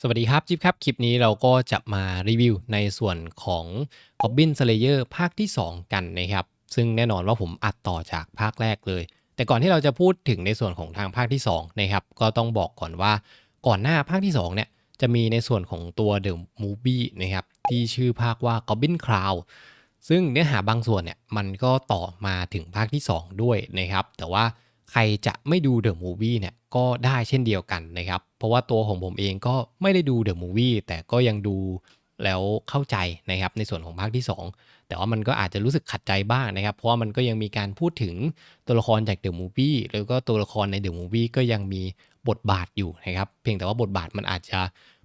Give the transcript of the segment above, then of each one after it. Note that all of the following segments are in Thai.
สวัสดีครับจิ๊บครับ คลิปนี้เราก็จะมารีวิวในส่วนของ Goblin Slayer ภาคที่ 2 กันนะครับ ซึ่งแน่นอนว่าผมอัดต่อจากภาคแรกเลย แต่ก่อนที่เราจะพูดถึงในส่วนของทางภาคที่2นะครับก็ต้องบอกก่อนว่าก่อนหน้าภาคที่2เนี่ยจะมีในส่วนของตัว The Movie นะครับที่ชื่อภาคว่า Goblin Crown ซึ่งเนื้อหาบางส่วนเนี่ยมันก็ต่อมาถึงภาคที่ 2 ด้วยนะครับแต่ว่าใครจะไม่ดู The Movie เนี่ยก็ได้เช่นเดียวกันนะครับเพราะว่าตัวของผมเองก็ไม่ได้ดู The Movie แต่ก็ยังดูแล้วเข้าใจนะครับในส่วนของภาคที่ 2 แต่ว่ามันก็อาจจะรู้สึกขัดใจบ้างนะครับ เพราะว่ามันก็ยังมีการพูดถึงตัวละครจาก The Movie แล้วก็ตัวละครใน The Movie ก็ยังมีบทบาทอยู่นะครับ เพียงแต่ว่าบทบาทมันอาจจะ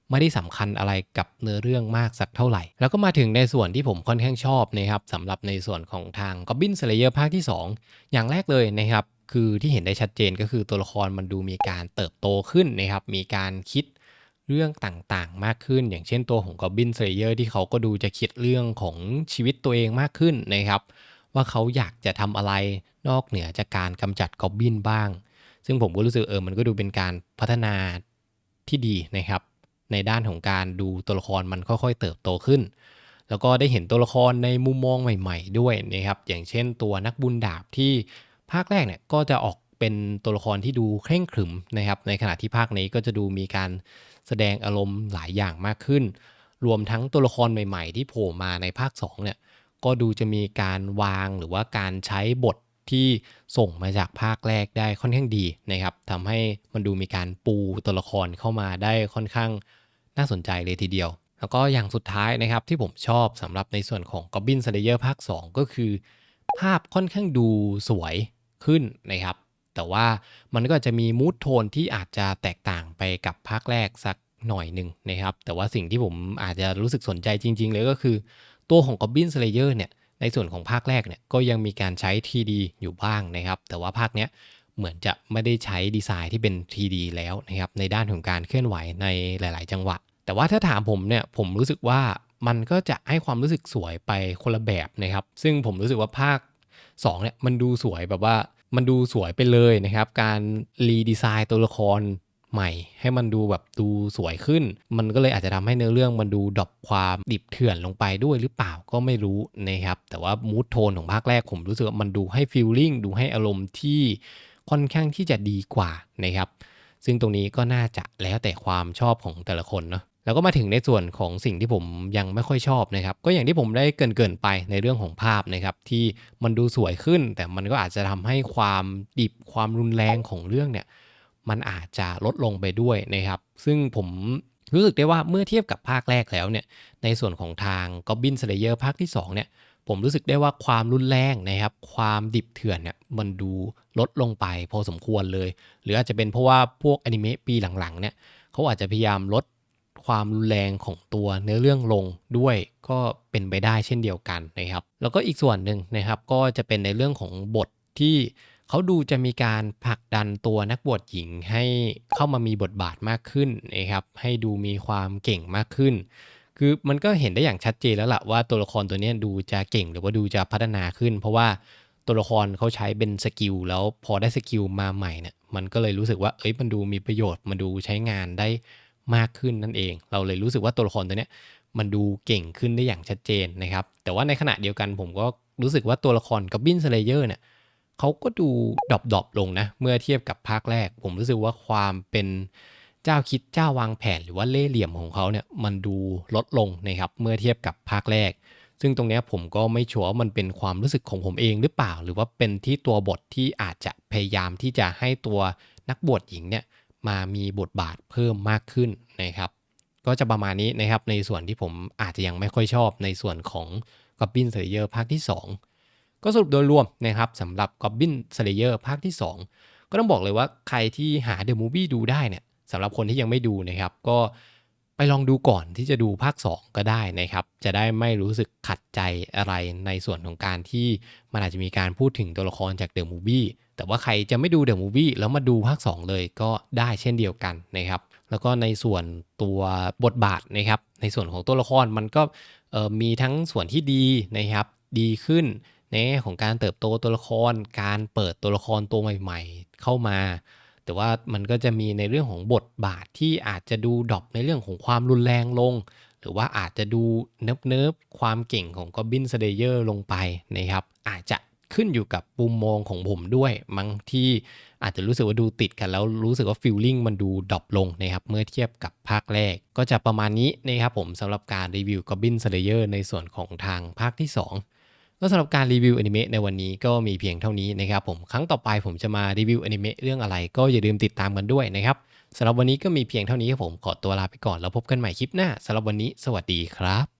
ไม่ได้สำคัญอะไรกับเนื้อเรื่องมากสักเท่าไหร่ แล้วก็มาถึงในส่วนที่ผมค่อนข้างชอบนะครับสำหรับในส่วนของทาง Goblin Slayer ภาคที่ 2 อย่างแรกเลยนะครับ คือที่เห็นได้ชัดเจนก็คือตัวละครมันดูมีการเติบโตขึ้นนะครับ มีการคิดเรื่องต่างๆ มากขึ้น อย่างเช่นตัวของ Goblin Slayer ที่เขาก็ดูจะคิดเรื่องของชีวิตตัวเองมากขึ้นนะครับ ว่าเขาอยากจะทำอะไรนอกเหนือจากการกำจัดกอบบินบ้าง ซึ่งผมก็รู้สึกเออมันก็ดูเป็นการพัฒนาที่ดีนะครับ ในด้านของการดูตัวละครมันค่อยๆ เติบโตขึ้น แล้วก็ได้เห็นตัวละครในมุมมองใหม่ ๆ ด้วยนะครับ อย่างเช่นตัวนักบุญดาบที่ ภาคแรกเนี่ยก็จะออกเป็นตัวละครที่ดูเคร่งขรึมนะครับ ในขณะที่ภาคนี้ก็จะดูมีการแสดงอารมณ์หลายอย่างมากขึ้น รวมทั้งตัวละครใหม่ ๆ ที่โผล่มาในภาค2เนี่ยก็ดูจะมีการวางหรือว่าการใช้บทที่ส่งมาจากภาคแรกได้ค่อนข้างดีนะครับทำให้มันดูมีการปูตัวละครเข้ามาได้ค่อนข้างน่าสนใจเลยทีเดียว แล้วก็อย่างสุดท้ายนะครับที่ผมชอบสำหรับในส่วนของ Goblin Slayer ภาค 2 ก็คือ ภาพค่อนข้างดูสวย ขึ้นนะครับ แต่ว่ามันก็จะมีมูทโทนที่อาจจะแตกต่างไปกับภาคแรกสักหน่อยหนึ่งนะครับ แต่ว่าสิ่งที่ผมอาจจะรู้สึกสนใจจริง ๆ เลยก็คือ ตัวของ Goblin Slayer เนี่ยในส่วนของภาคแรกเนี่ยก็ยังมีการใช้ 3D อยู่บ้างนะครับ แต่ว่าภาคเนี้ยเหมือนจะไม่ได้ใช้ดีไซน์ที่เป็น 3D แล้วนะครับในด้านของการเคลื่อนไหวในหลาย ๆ จังหวะ แต่ว่าถ้าถามผมเนี่ยผมรู้สึกว่ามันก็จะให้ความรู้สึกสวยไปคนละแบบนะครับ ซึ่งผมรู้สึกว่าภาค2เนี่ยมันดูสวยแบบว่า มันดูสวยไปเลยนะครับ การรีดีไซน์ตัวละครใหม่ ให้มันดูแบบดูสวยขึ้น มันก็เลยอาจจะทำให้เนื้อเรื่องมันดูดรอปความดิบเถื่อนลงไปด้วยหรือเปล่าก็ไม่รู้นะครับ แต่ว่ามูทโทนของภาคแรกผมรู้สึกว่ามันดูให้ฟีลลิ่งดูให้อารมณ์ที่ค่อนข้างที่จะดีกว่านะครับ ซึ่งตรงนี้ก็น่าจะแล้วแต่ความชอบของแต่ละคนเนาะ แล้วก็มาถึงในส่วนของสิ่งที่ผมยังไม่ค่อยชอบนะครับ ก็อย่างที่ผมได้เกินๆไปในเรื่องของภาพนะครับ ที่มันดูสวยขึ้น แต่มันก็อาจจะทำให้ความดิบความรุนแรงของเรื่องเนี่ย มันอาจจะลดลงไปด้วยนะครับ ซึ่งผมรู้สึกได้ว่าเมื่อเทียบกับภาคแรกแล้วเนี่ย ในส่วนของทาง Goblin Slayer ภาคที่ 2 เนี่ย ผมรู้สึกได้ว่าความรุนแรงนะครับ ความดิบเถื่อนเนี่ย มันดูลดลงไปพอสมควรเลย หรืออาจจะเป็นเพราะว่าพวกอนิเมะปีหลังๆ เนี่ยเขาอาจจะพยายามลด ความรุนแรงของตัวเนื้อเรื่องลงด้วยก็เป็นไปได้เช่นเดียวกันนะครับ แล้วก็อีกส่วนหนึ่งนะครับก็จะเป็นในเรื่องของบทที่เขาดูจะมีการผลักดันตัวนักบวชหญิงให้เข้ามามีบทบาทมากขึ้นนะครับ ให้ดูมีความเก่งมากขึ้น คือมันก็เห็นได้อย่างชัดเจนแล้วล่ะว่าตัวละครตัวนี้ดูจะเก่งหรือว่าดูจะพัฒนาขึ้น เพราะว่าตัวละครเขาใช้เป็นสกิลแล้วพอได้สกิลมาใหม่เนี่ยมันก็เลยรู้สึกว่าเอ้ยมันดูมีประโยชน์มันดูใช้งานได้ มากขึ้นนั่นเอง เราเลยรู้สึกว่าตัวละครตัวนี้มันดูเก่งขึ้นได้อย่างชัดเจนนะครับ แต่ว่าในขณะเดียวกันผมก็รู้สึกว่าตัวละครกับบินสเลเยอร์เนี่ยเขาก็ดูดรอปๆลงนะ เมื่อเทียบกับภาคแรก ผมรู้สึกว่าความเป็นเจ้าคิดเจ้าวางแผนหรือว่าเล่ห์เหลี่ยมของเขาเนี่ยมันดูลดลงนะครับเมื่อเทียบกับภาคแรก ซึ่งตรงนี้ผมก็ไม่ชัวร์ว่ามันเป็นความรู้สึกของผมเองหรือเปล่า หรือว่าเป็นที่ตัวบทที่อาจจะพยายามที่จะให้ตัวนักบวชหญิงเนี่ย มามีบทบาทเพิ่มมากขึ้นนะครับ ก็จะประมาณนี้นะครับในส่วนที่ผมอาจจะยังไม่ค่อยชอบในส่วนของก o b บินเซเยอร์ภาคที่ 2 ก็สรุปโดยรวมนะครับสำหรับก o b บินเซเยอร์ภาคที่ 2 ก็ต้องบอกเลยว่าใครที่หาเดอะมูฟวี่ดูได้เนี่ยสำหรับคนที่ยังไม่ดูนะครับ ก็ ลองดูก่อนที่จะดูภาค 2 ก็ได้นะครับ จะได้ไม่รู้สึกขัดใจอะไรในส่วนของการที่มันอาจจะมีการพูดถึงตัวละครจาก The Movie แต่ว่าใครจะไม่ดู The Movie แล้วมาดูภาค 2 เลยก็ได้เช่นเดียวกันนะครับ แล้วก็ในส่วนตัวบทบาทนะครับ ในส่วนของตัวละครมันก็มีทั้งส่วนที่ดีนะครับ ดีขึ้นในของการเติบโตตัวละคร การเปิดตัวละครตัวใหม่ ๆ เข้ามา แต่ว่ามันก็จะมีในเรื่องของบทบาทที่อาจจะดูดรอปในเรื่องของความรุนแรงลง หรือว่าอาจจะดูเนิบเนิบๆความเก่งของ Goblin Slayer ลงไปนะครับ อาจจะขึ้นอยู่กับมุมมองของผมด้วยมั้งที่อาจจะรู้สึกว่าดูติดกันแล้วรู้สึกว่าฟีลลิ่งมันดูดรอปลงนะครับ เมื่อเทียบกับภาคแรก ก็จะประมาณนี้นะครับผมสำหรับการรีวิว Goblin Slayer ในส่วนของทางภาคที่ 2 ก็สำหรับการรีวิวอนิเมะในวันนี้ก็มีเพียงเท่านี้นะครับผมครั้งต่อไปผมจะมารีวิวอนิเมะเรื่องอะไร ก็อย่าลืมติดตามกันด้วยนะครับสำหรับวันนี้ก็มีเพียงเท่านี้ครับผมขอตัวลาไปก่อนแล้วพบกันใหม่คลิปหน้าสำหรับวันนี้ สวัสดีครับ